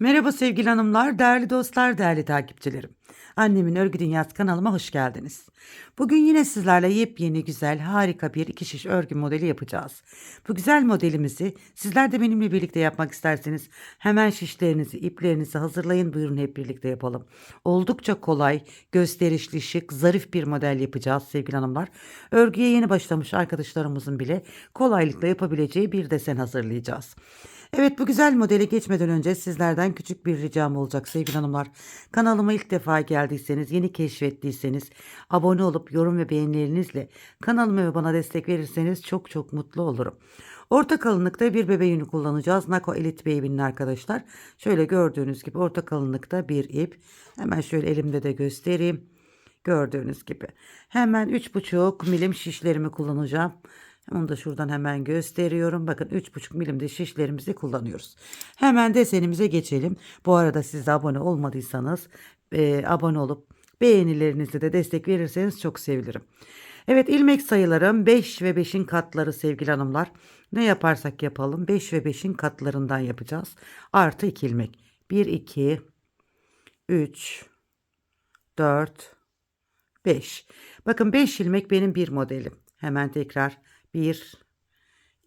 Merhaba sevgili hanımlar, değerli dostlar, değerli takipçilerim. Annemin Örgü Dünyası kanalıma hoş geldiniz. Bugün yine sizlerle yepyeni güzel, harika bir iki şiş örgü modeli yapacağız. Bu güzel modelimizi sizler de benimle birlikte yapmak isterseniz hemen şişlerinizi, iplerinizi hazırlayın. Buyurun hep birlikte yapalım. Oldukça kolay, gösterişli, şık, zarif bir model yapacağız sevgili hanımlar. Örgüye yeni başlamış arkadaşlarımızın bile kolaylıkla yapabileceği bir desen hazırlayacağız. Evet bu güzel modele geçmeden önce sizlerden küçük bir ricam olacak sevgili hanımlar. Kanalıma ilk defa geldiyseniz, yeni keşfettiyseniz abone olup yorum ve beğenilerinizle kanalıma ve bana destek verirseniz çok çok mutlu olurum. Orta kalınlıkta bir bebe yünü kullanacağız. Nako Elite Baby'nin arkadaşlar. Şöyle gördüğünüz gibi orta kalınlıkta bir ip. Hemen şöyle elimde de göstereyim. Gördüğünüz gibi. Hemen 3,5 milim şişlerimi kullanacağım. Onu da şuradan hemen gösteriyorum. Bakın 3,5 milimde şişlerimizi kullanıyoruz. Hemen desenimize geçelim. Bu arada siz de abone olmadıysanız e, abone olup beğenilerinizle de destek verirseniz çok sevinirim. Evet ilmek sayılarım 5 ve 5'in katları sevgili hanımlar. Ne yaparsak yapalım 5 ve 5'in katlarından yapacağız. Artı 2 ilmek. 1, 2, 3, 4, 5. Bakın 5 ilmek benim bir modelim. Hemen tekrar 1,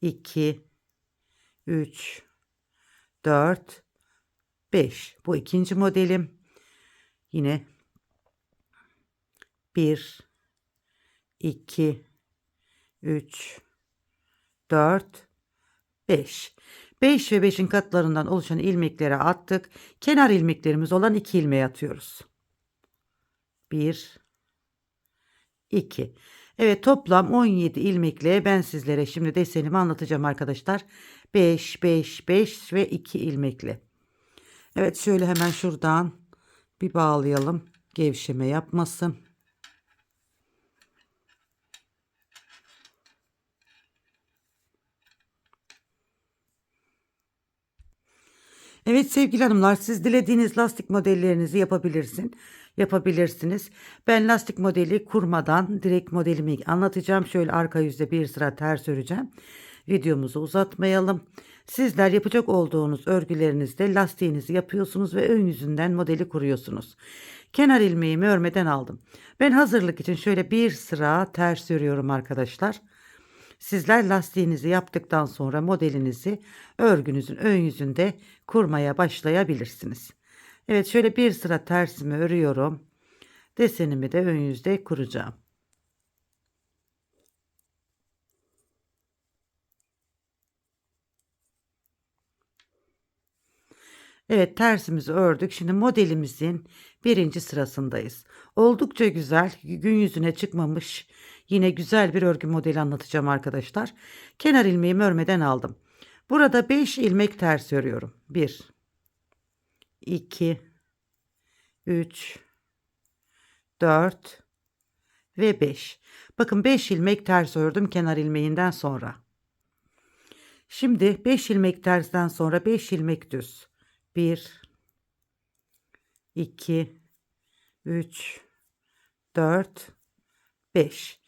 2, 3, 4, 5. Bu ikinci modelim. Yine 1, 2, 3, 4, 5. 5 ve 5'in katlarından oluşan ilmeklere attık. Kenar ilmeklerimiz olan 2 ilmeği atıyoruz. 1, 2. Evet toplam 17 ilmekle ben sizlere şimdi desenimi anlatacağım arkadaşlar. 5, 5, 5 ve 2 ilmekle. Evet şöyle hemen şuradan bir bağlayalım. Gevşeme yapmasın. Evet sevgili hanımlar siz dilediğiniz lastik modellerinizi yapabilirsin. Yapabilirsiniz. Ben lastik modeli kurmadan direkt modelimi anlatacağım. Şöyle arka yüzde bir sıra ters öreceğim. Videomuzu uzatmayalım. Sizler yapacak olduğunuz örgülerinizde lastiğinizi yapıyorsunuz ve ön yüzünden modeli kuruyorsunuz. Kenar ilmeğimi örmeden aldım. Ben hazırlık için şöyle bir sıra ters örüyorum arkadaşlar. Sizler lastiğinizi yaptıktan sonra modelinizi örgünüzün ön yüzünde kurmaya başlayabilirsiniz. Evet şöyle bir sıra tersimi örüyorum. Desenimi de ön yüzde kuracağım. Evet tersimizi ördük. Şimdi modelimizin birinci sırasındayız. Oldukça güzel gün yüzüne çıkmamış yine güzel bir örgü modeli anlatacağım arkadaşlar. Kenar ilmeğimi örmeden aldım. Burada 5 ilmek ters örüyorum. 1 2 3 4 ve 5. Bakın 5 ilmek ters ördüm kenar ilmeğinden sonra. Şimdi 5 ilmek tersten sonra 5 ilmek düz. 1 2 3 4 5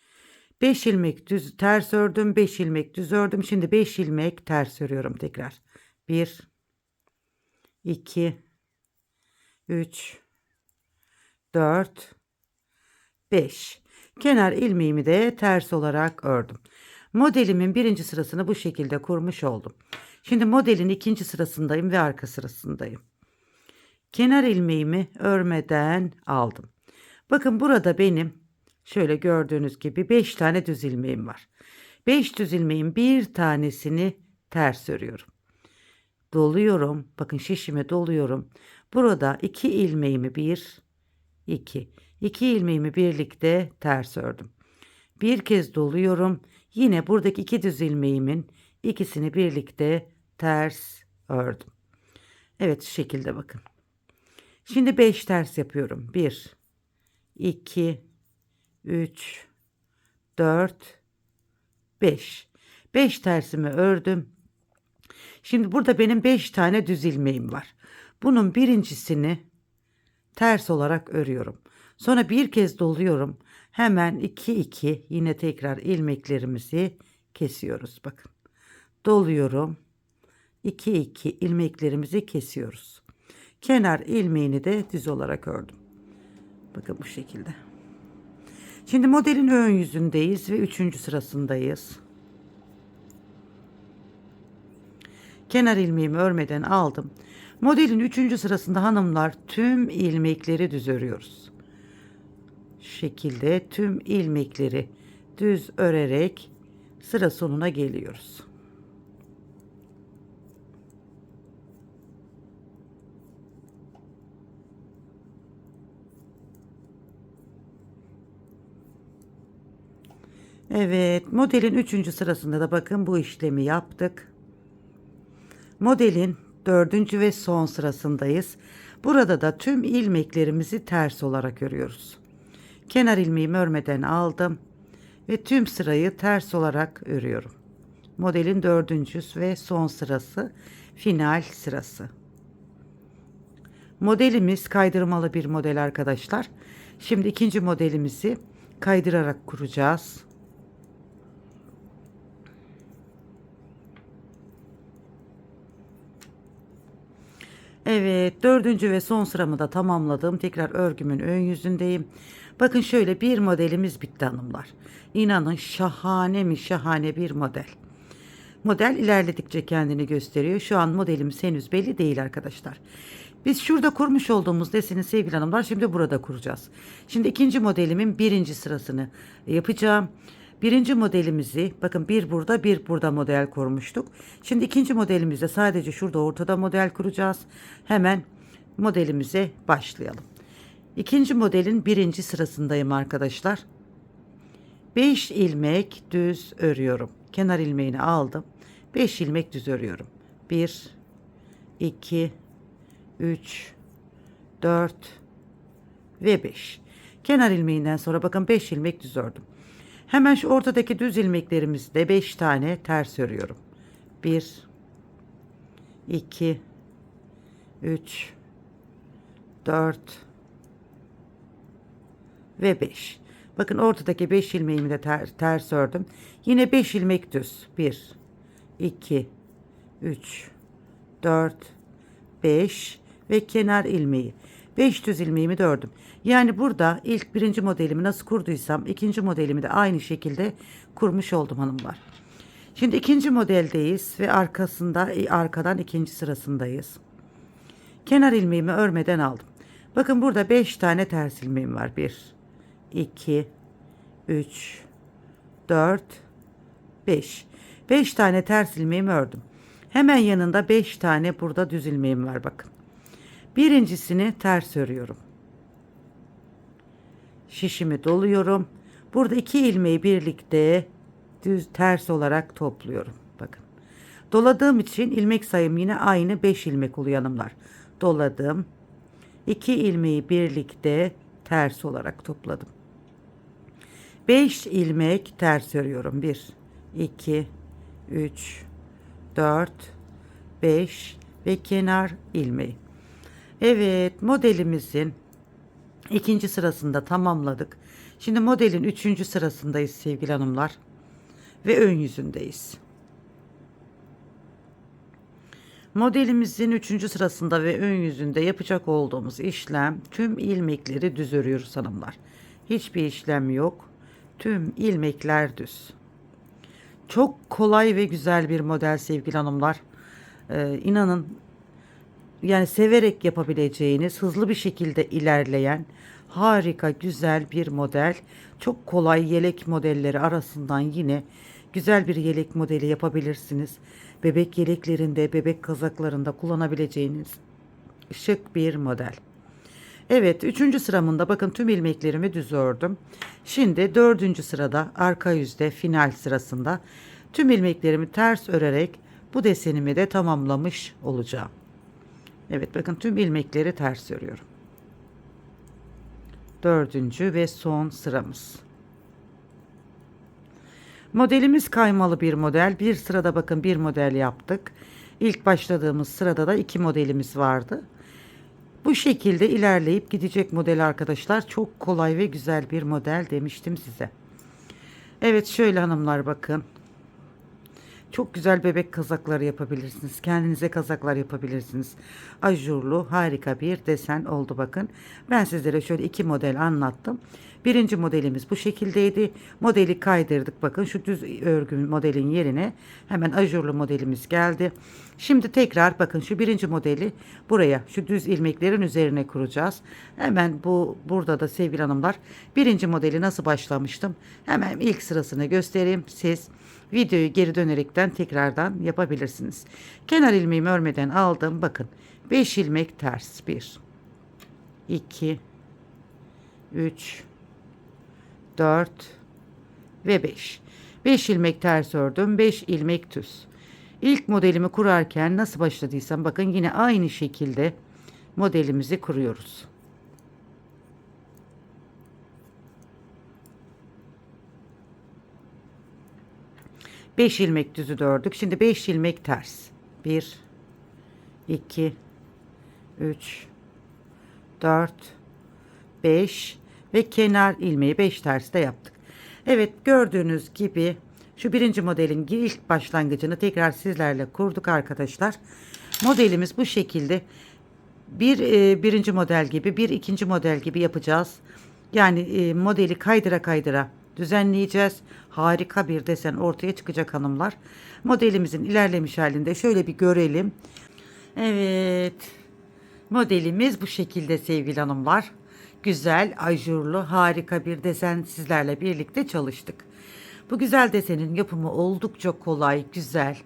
5 ilmek düz ters ördüm 5 ilmek düz ördüm şimdi 5 ilmek ters örüyorum tekrar 1 2 3 4 5 kenar ilmeğimi de ters olarak ördüm modelimin birinci sırasını bu şekilde kurmuş oldum şimdi modelin ikinci sırasındayım ve arka sırasındayım kenar ilmeğimi örmeden aldım bakın burada benim Şöyle gördüğünüz gibi 5 tane düz ilmeğim var. 5 düz ilmeğin bir tanesini ters örüyorum. Doluyorum. Bakın şişime doluyorum. Burada 2 ilmeğimi 1 2 2 ilmeğimi birlikte ters ördüm. Bir kez doluyorum. Yine buradaki iki düz ilmeğimin ikisini birlikte ters ördüm. Evet şu şekilde bakın. Şimdi 5 ters yapıyorum. 1 2 3 4 5 5 tersimi ördüm. Şimdi burada benim 5 tane düz ilmeğim var. Bunun birincisini ters olarak örüyorum. Sonra bir kez doluyorum. Hemen 2 2 yine tekrar ilmeklerimizi kesiyoruz bakın. Doluyorum. 2 2 ilmeklerimizi kesiyoruz. Kenar ilmeğini de düz olarak ördüm. Bakın bu şekilde. Şimdi modelin ön yüzündeyiz ve üçüncü sırasındayız. Kenar ilmeğimi örmeden aldım. Modelin üçüncü sırasında hanımlar tüm ilmekleri düz örüyoruz. Şekilde tüm ilmekleri düz örerek sıra sonuna geliyoruz. Evet, modelin üçüncü sırasında da bakın bu işlemi yaptık. Modelin dördüncü ve son sırasındayız. Burada da tüm ilmeklerimizi ters olarak örüyoruz. Kenar ilmeğimi örmeden aldım ve tüm sırayı ters olarak örüyorum. Modelin dördüncü ve son sırası final sırası. Modelimiz kaydırmalı bir model arkadaşlar. Şimdi ikinci modelimizi kaydırarak kuracağız. Evet dördüncü ve son sıramı da tamamladım. Tekrar örgümün ön yüzündeyim. Bakın şöyle bir modelimiz bitti hanımlar. İnanın şahane mi şahane bir model. Model ilerledikçe kendini gösteriyor. Şu an modelimiz henüz belli değil arkadaşlar. Biz şurada kurmuş olduğumuz deseni sevgili hanımlar şimdi burada kuracağız. Şimdi ikinci modelimin birinci sırasını yapacağım. Birinci modelimizi bakın bir burada bir burada model kurmuştuk. Şimdi ikinci modelimizde sadece şurada ortada model kuracağız. Hemen modelimize başlayalım. İkinci modelin birinci sırasındayım arkadaşlar. 5 ilmek düz örüyorum. Kenar ilmeğini aldım. 5 ilmek düz örüyorum. 1 2 3 4 ve 5. Kenar ilmeğinden sonra bakın 5 ilmek düz ördüm. Hemen şu ortadaki düz ilmeklerimizde 5 tane ters örüyorum. 1 2 3 4 ve 5. Bakın ortadaki 5 ilmeğimi de ter, ters ördüm. Yine 5 ilmek düz. 1 2 3 4 5 ve kenar ilmeği. 5 düz ilmeğimi de ördüm. Yani burada ilk birinci modelimi nasıl kurduysam ikinci modelimi de aynı şekilde kurmuş oldum hanımlar. Şimdi ikinci modeldeyiz ve arkasında arkadan ikinci sırasındayız. Kenar ilmeğimi örmeden aldım. Bakın burada 5 tane ters ilmeğim var. 1 2 3 4 5 5 tane ters ilmeğimi ördüm. Hemen yanında 5 tane burada düz ilmeğim var bakın. Birincisini ters örüyorum. Şişimi doluyorum. Burada iki ilmeği birlikte düz ters olarak topluyorum. Bakın. Doladığım için ilmek sayım yine aynı 5 ilmek oluyor hanımlar. Doladım. 2 ilmeği birlikte ters olarak topladım. 5 ilmek ters örüyorum. 1 2 3 4 5 ve kenar ilmeği. Evet modelimizin ikinci sırasında tamamladık. Şimdi modelin üçüncü sırasındayız sevgili hanımlar. Ve ön yüzündeyiz. Modelimizin üçüncü sırasında ve ön yüzünde yapacak olduğumuz işlem tüm ilmekleri düz örüyoruz hanımlar. Hiçbir işlem yok. Tüm ilmekler düz. Çok kolay ve güzel bir model sevgili hanımlar. Ee, inanın yani severek yapabileceğiniz, hızlı bir şekilde ilerleyen harika güzel bir model. Çok kolay yelek modelleri arasından yine güzel bir yelek modeli yapabilirsiniz. Bebek yeleklerinde, bebek kazaklarında kullanabileceğiniz şık bir model. Evet, üçüncü sıramında bakın tüm ilmeklerimi düz ördüm. Şimdi dördüncü sırada arka yüzde final sırasında tüm ilmeklerimi ters örerek bu desenimi de tamamlamış olacağım. Evet bakın tüm ilmekleri ters örüyorum. Dördüncü ve son sıramız. Modelimiz kaymalı bir model. Bir sırada bakın bir model yaptık. İlk başladığımız sırada da iki modelimiz vardı. Bu şekilde ilerleyip gidecek model arkadaşlar. Çok kolay ve güzel bir model demiştim size. Evet şöyle hanımlar bakın. Çok güzel bebek kazakları yapabilirsiniz. Kendinize kazaklar yapabilirsiniz. Ajurlu harika bir desen oldu bakın. Ben sizlere şöyle iki model anlattım. Birinci modelimiz bu şekildeydi. Modeli kaydırdık. Bakın şu düz örgü modelin yerine hemen ajurlu modelimiz geldi. Şimdi tekrar bakın şu birinci modeli buraya şu düz ilmeklerin üzerine kuracağız. Hemen bu burada da sevgili hanımlar birinci modeli nasıl başlamıştım? Hemen ilk sırasını göstereyim. Siz videoyu geri dönerekten tekrardan yapabilirsiniz. Kenar ilmeğimi örmeden aldım. Bakın 5 ilmek ters. 1 2 3 4 ve 5. 5 ilmek ters ördüm. 5 ilmek düz. İlk modelimi kurarken nasıl başladıysam bakın yine aynı şekilde modelimizi kuruyoruz. Beş ilmek düzü ördük. Şimdi beş ilmek ters. Bir, iki, üç, dört, beş ve kenar ilmeği beş ters de yaptık. Evet gördüğünüz gibi şu birinci modelin ilk başlangıcını tekrar sizlerle kurduk arkadaşlar. Modelimiz bu şekilde bir e, birinci model gibi bir ikinci model gibi yapacağız. Yani e, modeli kaydıra kaydıra düzenleyeceğiz. Harika bir desen ortaya çıkacak hanımlar. Modelimizin ilerlemiş halinde şöyle bir görelim. Evet. Modelimiz bu şekilde sevgili hanımlar. Güzel, ajurlu, harika bir desen sizlerle birlikte çalıştık. Bu güzel desenin yapımı oldukça kolay, güzel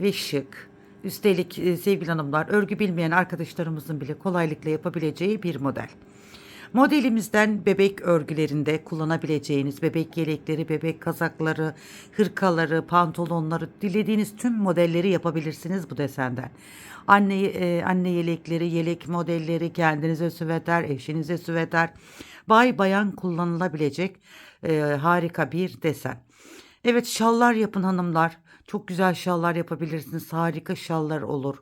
ve şık. Üstelik e, sevgili hanımlar örgü bilmeyen arkadaşlarımızın bile kolaylıkla yapabileceği bir model. Modelimizden bebek örgülerinde kullanabileceğiniz bebek yelekleri, bebek kazakları, hırkaları, pantolonları dilediğiniz tüm modelleri yapabilirsiniz bu desenden. Anne e, anne yelekleri, yelek modelleri, kendinize süveter, eşinize süveter, bay bayan kullanılabilecek e, harika bir desen. Evet şallar yapın hanımlar. Çok güzel şallar yapabilirsiniz. Harika şallar olur.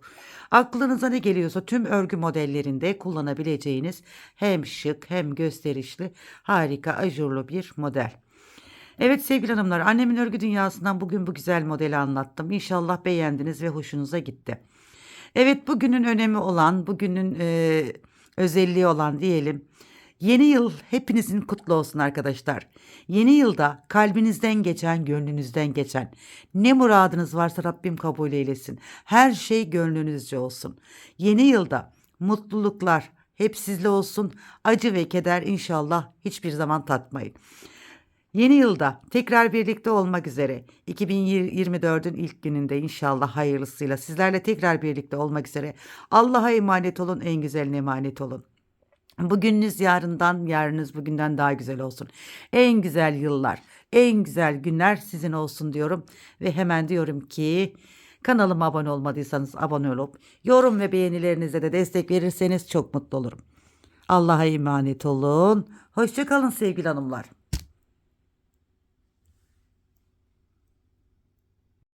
Aklınıza ne geliyorsa tüm örgü modellerinde kullanabileceğiniz hem şık hem gösterişli harika ajurlu bir model. Evet sevgili hanımlar annemin örgü dünyasından bugün bu güzel modeli anlattım. İnşallah beğendiniz ve hoşunuza gitti. Evet bugünün önemi olan bugünün e, özelliği olan diyelim Yeni yıl hepinizin kutlu olsun arkadaşlar. Yeni yılda kalbinizden geçen, gönlünüzden geçen ne muradınız varsa Rabbim kabul eylesin. Her şey gönlünüzce olsun. Yeni yılda mutluluklar hep sizle olsun. Acı ve keder inşallah hiçbir zaman tatmayın. Yeni yılda tekrar birlikte olmak üzere 2024'ün ilk gününde inşallah hayırlısıyla sizlerle tekrar birlikte olmak üzere Allah'a emanet olun en güzeline emanet olun. Bugününüz yarından, yarınız bugünden daha güzel olsun. En güzel yıllar, en güzel günler sizin olsun diyorum. Ve hemen diyorum ki kanalıma abone olmadıysanız abone olup yorum ve beğenilerinize de destek verirseniz çok mutlu olurum. Allah'a emanet olun. Hoşçakalın sevgili hanımlar.